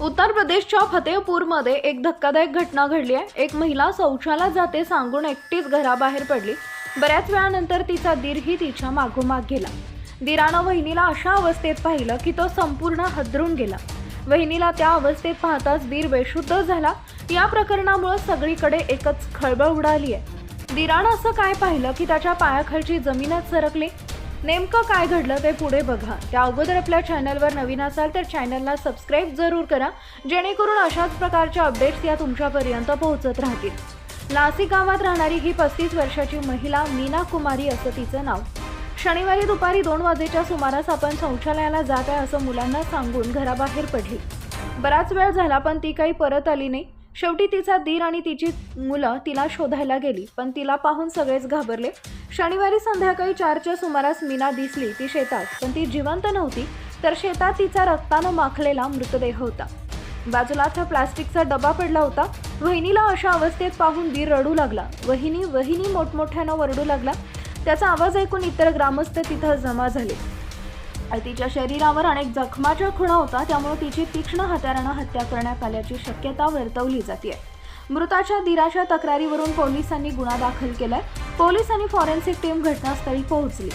उत्तर प्रदेशच्या फतेहपूरमध्ये एक धक्कादायक घटना घडली आहे. एक महिला शौचाला जाते सांगून एकटीच घराबाहेर पडली. बऱ्याच वेळानंतर तिचा दीरही तिच्या मागोमाग गेला. दीरानं वहिनीला अशा अवस्थेत पाहिलं की तो संपूर्ण हदरून गेला. वहिनीला त्या अवस्थेत पाहताच दीर बेशुद्ध झाला. या प्रकरणामुळे सगळीकडे एकच खळबळ उडाली आहे. दीरानं असं काय पाहिलं की त्याच्या पायाखालची जमीनच सरकली? नेमकं काय घडलं ते पुढे बघा. त्या अगोदर आपल्या चॅनलवर नवीन असाल तर चॅनलला सबस्क्राईब जरूर करा जेणेकरून अशाच प्रकारच्या अपडेट्स या तुमच्यापर्यंत पोहोचत राहतील. नाशिक गावात राहणारी ही पस्तीस वर्षाची महिला मीना कुमारी असं तिचं नाव. शनिवारी दुपारी दोन वाजेच्या सुमारास आपण शौचालयाला जात आहे असं मुलांना सांगून घराबाहेर पडली. बराच वेळ झाला पण ती काही परत आली नाही. शेवटी तिचा दीर आणि तिची मुलं तिला शोधायला गेली पण तिला पाहून सगळेच घाबरले. शनिवारी संध्याकाळी चारच्या सुमारास मीना दिसली ती शेतात पण ती जिवंत नव्हती तर शेतात तिचा रक्तानं माखलेला मृतदेह होता. बाजूला त्या प्लास्टिकचा डबा पडला होता. वहिनीला अशा अवस्थेत पाहून दीर रडू लागला. वहिनी वहिनी मोठमोठ्यानं वरडू लागला. त्याचा आवाज ऐकून इतर ग्रामस्थ तिथं जमा झाले. तिच्या शरीरावर अनेक जखमाच्या खुणा होता त्यामुळे तिची तीक्ष्ण हत्यारानं हत्या करण्यात आल्याची शक्यता वर्तवली जाते मृताच्या दिराच्या तक्रारीवरून पोलिसांनी गुन्हा दाखल केलाय. पोलीस आणि फॉरेन्सिक टीम घटनास्थळी पोहोचली.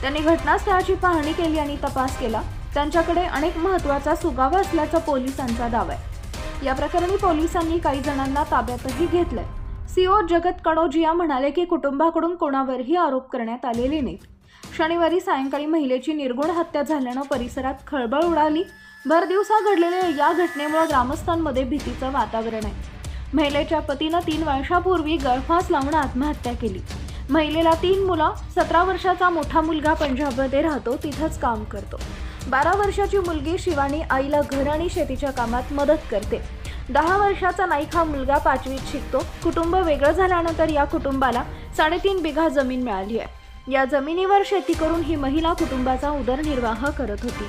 त्यांनी घटनास्थळाची पाहणी केली आणि तपास केला. त्यांच्याकडे अनेक महत्त्वाचा सुगावा असल्याचा पोलिसांचा दावा आहे. या प्रकरणी पोलिसांनी काही जणांना ताब्यातही घेतलंय. सीओ जगत कणोजिया म्हणाले की कुटुंबाकडून कोणावरही आरोप करण्यात आलेले नाहीत. शनिवारी सायंकाळी महिलेची निर्गुण हत्या झाल्यानं परिसरात खळबळ उडाली. भर दिवसा घडलेल्या या घटनेमुळे ग्रामस्थांमध्ये भीतीचं वातावरण आहे. महिलेच्या पतीनं तीन वर्षापूर्वी गळफास लावून आत्महत्या केली. महिलेला तीन मुलं सतरा वर्षाचा मोठा मुलगा पंजाबमध्ये राहतो तिथंच काम करतो. बारा वर्षाची मुलगी शिवानी आईला घर आणि शेतीच्या कामात मदत करते. दहा वर्षाचा नाईक हा मुलगा पाचवीत शिकतो. कुटुंब वेगळं झाल्यानंतर या कुटुंबाला साडेतीन बिघा जमीन मिळाली आहे. या जमिनीवर शेती करून ही महिला कुटुंबाचा उदरनिर्वाह करत होती.